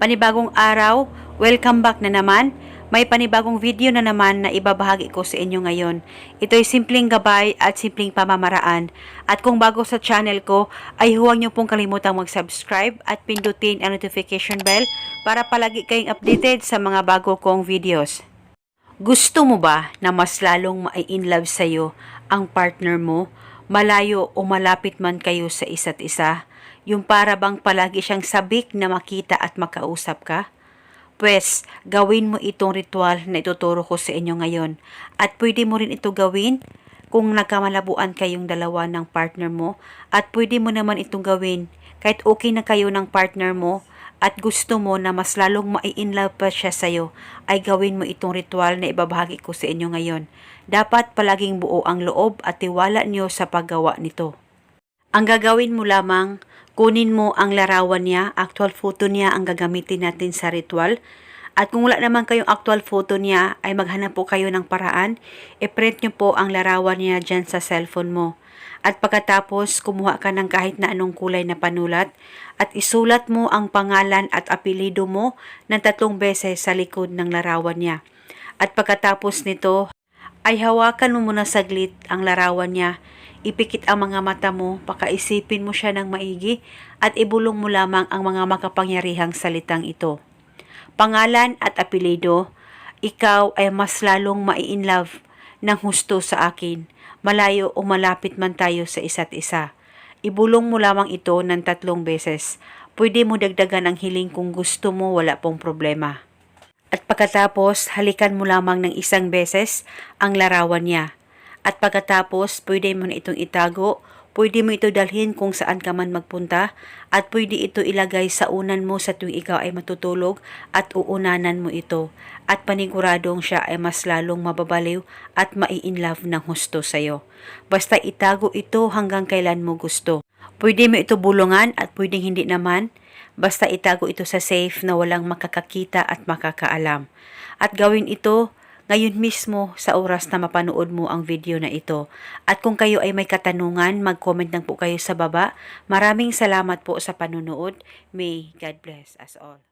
Panibagong araw, welcome back na naman. May panibagong video na naman na ibabahagi ko sa inyo ngayon. Ito'y simpleng gabay at simpleng pamamaraan. At kung bago sa channel ko, ay huwag niyo pong kalimutang mag-subscribe at pindutin ang notification bell para palagi kayong updated sa mga bago kong videos. Gusto mo ba na mas lalong ma-in love sa'yo ang partner mo, malayo o malapit man kayo sa isa't isa? Yung para bang palagi siyang sabik na makita at makausap ka? Pwes, gawin mo itong ritual na ituturo ko sa inyo ngayon. At pwede mo rin ito gawin kung nagkamalabuan kayong dalawa ng partner mo. At pwede mo naman itong gawin kahit okay na kayo ng partner mo at gusto mo na mas lalong mai-inlove pa siya sa'yo, ay gawin mo itong ritual na ibabahagi ko sa inyo ngayon. Dapat palaging buo ang loob at tiwala niyo sa paggawa nito. Ang gagawin mo lamang, kunin mo ang larawan niya, actual photo niya ang gagamitin natin sa ritual. At kung wala naman kayong actual photo niya, ay maghanap po kayo ng paraan. I-print nyo po ang larawan niya dyan sa cellphone mo. At pagkatapos, kumuha ka ng kahit na anong kulay na panulat at isulat mo ang pangalan at apelido mo ng tatlong beses sa likod ng larawan niya. At pagkatapos nito, ay hawakan mo muna saglit ang larawan niya Ipikit ang mga mata mo, pakaisipin mo siya ng maigi at ibulong mo lamang ang mga makapangyarihang salitang ito. Pangalan at apelido, ikaw ay mas lalong mai-inlove ng husto sa akin, malayo o malapit man tayo sa isa't isa. Ibulong mo lamang ito ng tatlong beses. Pwede mo dagdagan ang hiling kung gusto mo wala pong problema. At pagkatapos, halikan mo lamang ng isang beses ang larawan niya. At pagkatapos, pwede mo na itong itago, pwede mo ito dalhin kung saan ka man magpunta, at pwede ito ilagay sa unan mo sa tuwing ikaw ay matutulog at uunanan mo ito. At paniguradong siya ay mas lalong mababaliw at mai-inlove ng husto sa'yo. Basta itago ito hanggang kailan mo gusto. Pwede mo ito bulungan at pwedeng hindi naman. Basta itago ito sa safe na walang makakakita at makakaalam. At gawin ito ngayon mismo sa oras na mapanood mo ang video na ito. At kung kayo ay may katanungan, mag-comment lang po kayo sa baba. Maraming salamat po sa panonood. May God bless us all.